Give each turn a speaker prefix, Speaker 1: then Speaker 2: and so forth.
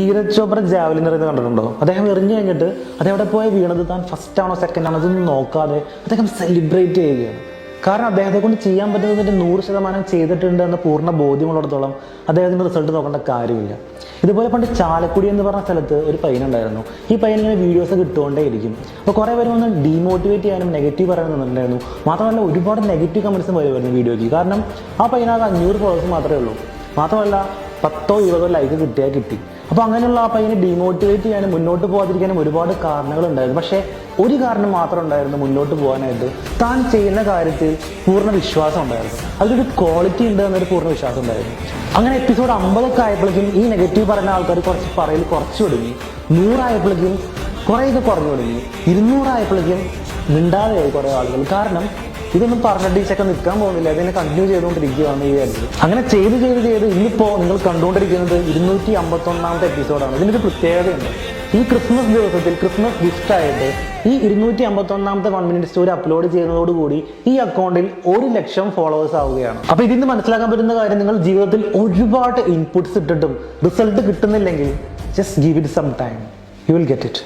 Speaker 1: Neeraj Chopra javelin എറിയുന്നത് കണ്ടിട്ടുണ്ടോ? അദ്ദേഹം എറിഞ്ഞു കഴിഞ്ഞിട്ട് അദ്ദേഹം അവിടെ പോയി വീണത്? താൻ ഫസ്റ്റ് ആണോ സെക്കൻഡ് ആണോ? അതൊന്നും നോക്കാതെ അദ്ദേഹം സെലിബ്രേറ്റ് ചെയ്യുകയാണ്. കാരണം അദ്ദേഹത്തെ കൊണ്ട് ചെയ്യാൻ പറ്റുന്നതിന്റെ നൂറ് ശതമാനം ചെയ്തിട്ടുണ്ട് എന്ന പൂർണ ബോധ്യമുള്ളിടത്തോളം അദ്ദേഹത്തിന്റെ റിസൾട്ട് നോക്കേണ്ട കാര്യമില്ല. ഇതുപോലെ പണ്ട് ചാലക്കുടി എന്ന് പറഞ്ഞ സ്ഥലത്ത് ഒരു പയ്യനുണ്ടായിരുന്നു ഈ പയ്യൻ ഇങ്ങനെ വീഡിയോസ് കിട്ടുകൊണ്ടേ ഇരിക്കും അപ്പോൾ കുറേ പേര് വന്ന് ഡീമോട്ടിവേറ്റ് ചെയ്യാനും നെഗറ്റീവ് പറയാനും നിന്നിട്ടുണ്ടായിരുന്നു. മാത്രമല്ല ഒരുപാട് നെഗറ്റീവ് കമൻസും വരുമായിരുന്നു വീഡിയോയ്ക്ക് കാരണം ആ പയ്യനാകെ അഞ്ഞൂറ് ഫോളോവേഴ്സ് മാത്രമേ ഉള്ളൂ. മാത്രമല്ല പത്തോ ഇരുപതോ ലൈക്ക് കിട്ടിയാൽ കിട്ടി. അപ്പോൾ അങ്ങനെയുള്ള ആ പയ്യനെ ഡീമോട്ടിവേറ്റ് ചെയ്യാനും മുന്നോട്ട് പോകാതിരിക്കാനും ഒരുപാട് കാരണങ്ങൾ ഉണ്ടായിരുന്നു പക്ഷേ ഒരു കാരണം മാത്രം ഉണ്ടായിരുന്നു മുന്നോട്ട് പോകാനായിട്ട് താൻ ചെയ്യുന്ന കാര്യത്തിൽ പൂർണ വിശ്വാസം ഉണ്ടായിരുന്നു. അതിലൊരു ക്വാളിറ്റി ഉണ്ട് എന്നൊരു പൂർണ വിശ്വാസം ഉണ്ടായിരുന്നു. അങ്ങനെ എപ്പിസോഡ് അമ്പതൊക്കെ ആയപ്പോഴേക്കും ഈ നെഗറ്റീവ് പറയുന്ന ആൾക്കാർ കുറച്ച് പറയൽ കുറച്ച് തുടങ്ങി. നൂറായപ്പോഴേക്കും കുറേയൊക്കെ കുറഞ്ഞു തുടങ്ങി. ഇരുന്നൂറായപ്പോഴേക്കും മിണ്ടാതെയായി കുറേ ആളുകൾ. കാരണം ഇതൊന്നും പറഞ്ഞിട്ട് ഈ ചെക്കൻ നിൽക്കാൻ പോകുന്നില്ല. അതിനെ കണ്ടിന്യൂ ചെയ്തുകൊണ്ടിരിക്കുകയാണ് ഈ കാര്യത്തിൽ അങ്ങനെ ചെയ്ത് ചെയ്ത് ചെയ്ത് ഇന്നിപ്പോൾ നിങ്ങൾ കണ്ടുകൊണ്ടിരിക്കുന്നത് ഇരുന്നൂറ്റി അമ്പത്തൊന്നാമത്തെ എപ്പിസോഡാണ് ഇതിനൊരു പ്രത്യേകതയുണ്ട്. ഈ ക്രിസ്മസ് ദിവസത്തിൽ ക്രിസ്മസ് ഗിഫ്റ്റ് ആയിട്ട് ഈ ഇരുന്നൂറ്റി അമ്പത്തൊന്നാമത്തെ വൺ മിനിറ്റ് സ്റ്റോറി അപ്ലോഡ് ചെയ്യുന്നതോടുകൂടി ഈ അക്കൗണ്ടിൽ ഒരു ലക്ഷം ഫോളോവേഴ്സ് ആവുകയാണ്. അപ്പൊ ഇതിൽ നിന്ന് മനസ്സിലാക്കാൻ പറ്റുന്ന കാര്യം നിങ്ങൾ ജീവിതത്തിൽ ഒരുപാട് ഇൻപുട്സ് ഇട്ടിട്ടും result കിട്ടുന്നില്ലെങ്കിൽ just give it some time you will get it